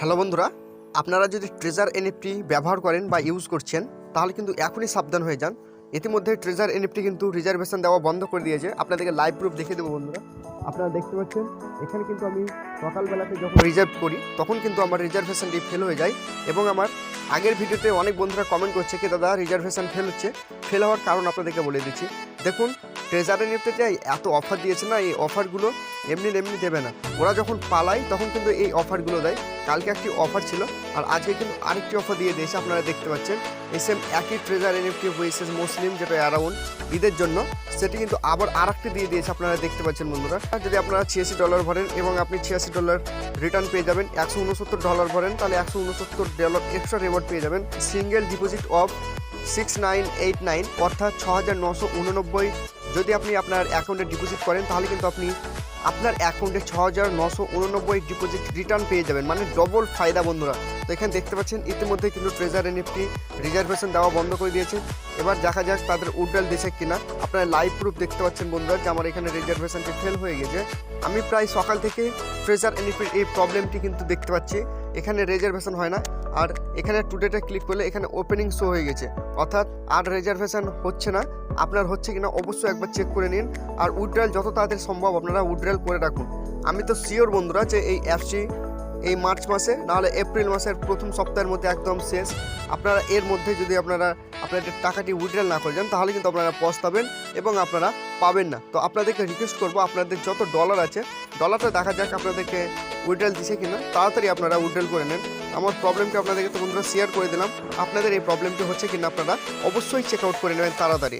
Hello বন্ধুরা, আপনারা যদি ট্রেজার এনএফটি ব্যবহার করেন বা ইউজ করছেন, তাহলে কিন্তু এখনই সাবধান হয়ে যান। ইতিমধ্যে ট্রেজার এনএফটি কিন্তু রিজার্ভেশন দেওয়া বন্ধ করে দিয়েছে। আপনাদেরকে লাইভ প্রুফ দেখে দেবো বন্ধুরা। আপনারা দেখতে পাচ্ছেন, এখানে কিন্তু আমি সকালবেলাতে যখন রিজার্ভ করি, তখন কিন্তু আমার রিজার্ভেশনটি ফেল হয়ে যায় এবং আমার আগের ভিডিওতে অনেক বন্ধুরা কমেন্ট করছে কি, দাদা রিজার্ভেশন ফেল হচ্ছে। ফেল হওয়ার কারণ আপনাদেরকে বলে দিচ্ছি। দেখুন ট্রেজার এনএফটিতে এত অফার দিয়েছে না, এই অফারগুলো এমনি এমনি দেবে না। ওরা যখন পালায়, তখন কিন্তু এই অফারগুলো দেয়। কালকে একটি অফার ছিল, আর আজকে কিন্তু আরেকটি অফার দিয়ে দিয়েছে, আপনারা দেখতে পাচ্ছেন। এই সেম একই ট্রেজার এনএফটি হয়েছে মুসলিম যেটা অ্যারাউন্ড ঈদের জন্য, সেটি কিন্তু আবার আর দিয়ে দিয়েছে, আপনারা দেখতে পাচ্ছেন বন্ধুরা। যদি আপনারা ছিয়াশি ডলার ভরেন এবং আপনি ছিয়াশি ডলার রিটার্ন পেয়ে যাবেন, একশো উনসত্তর ডলার ভরেন, তাহলে একশো উনসত্তর ডলার এক্সট্রা রেওয়ার্ড পেয়ে যাবেন। Single deposit of six nine eight nine অর্থাৎ ছ হাজার নশো উননব্বই যদি আপনি আপনার অ্যাকাউন্টে ডিপোজিট করেন, তাহলে কিন্তু আপনি আপনার অ্যাকাউন্টে ছ হাজার নশো উননব্বই ডিপোজিট রিটার্ন পেয়ে যাবেন। মানে ডবল ফায়দা বন্ধুরা। তো এখানে দেখতে পাচ্ছেন, ইতিমধ্যে কিন্তু ট্রেজার এনএফটি রিজার্ভেশন দেওয়া বন্ধ করে দিয়েছে। এবার দেখা যাক তাদের উড্ডাল দিয়েছে কিনা। আপনারা লাইভ প্রুফ দেখতে পাচ্ছেন বন্ধুরা যে আমার এখানে রিজার্ভেশনটি ফেল হয়ে গেছে। আমি প্রায় সকাল থেকে ট্রেজার এনএফটির এই প্রবলেমটি কিন্তু দেখতে পাচ্ছি। এখানে রিজার্ভেশন হয় না। আর এখানে টুডেটা ক্লিক করলে এখানে ওপেনিং শো হয়ে গেছে। অর্থাৎ আর রিজার্ভেশন হচ্ছে না। আপনার হচ্ছে কিনা অবশ্যই একবার চেক করে নিন। আর উইড্রাল যত তাড়াতাড়ি সম্ভব আপনারা উইড্রাল করে রাখুন। আমি তো শিওর বন্ধুরা যে এই অ্যাপসটি এই মার্চ মাসে, নাহলে এপ্রিল মাসের প্রথম সপ্তাহের মধ্যে একদম শেষ। আপনারা এর মধ্যে যদি আপনারা আপনাদের টাকাটি উইড্রাল না করে যান তাহলে কিন্তু আপনারা পস্তাবেন এবং আপনারা পাবেন না। তো আপনাদেরকে রিকোয়েস্ট করব, আপনাদের যত ডলার আছে ডলারটা দেখা যাক আপনাদেরকে উইড্রাল দিছে কিনা। তাড়াতাড়ি আপনারা উইড্রাল করে নেন। আমার প্রবলেমটি আপনাদেরকে তো বন্ধুরা শেয়ার করে দিলাম। আপনাদের এই প্রবলেমটি হচ্ছে কিনা আপনারা অবশ্যই চেক আউট করে নেবেন তাড়াতাড়ি।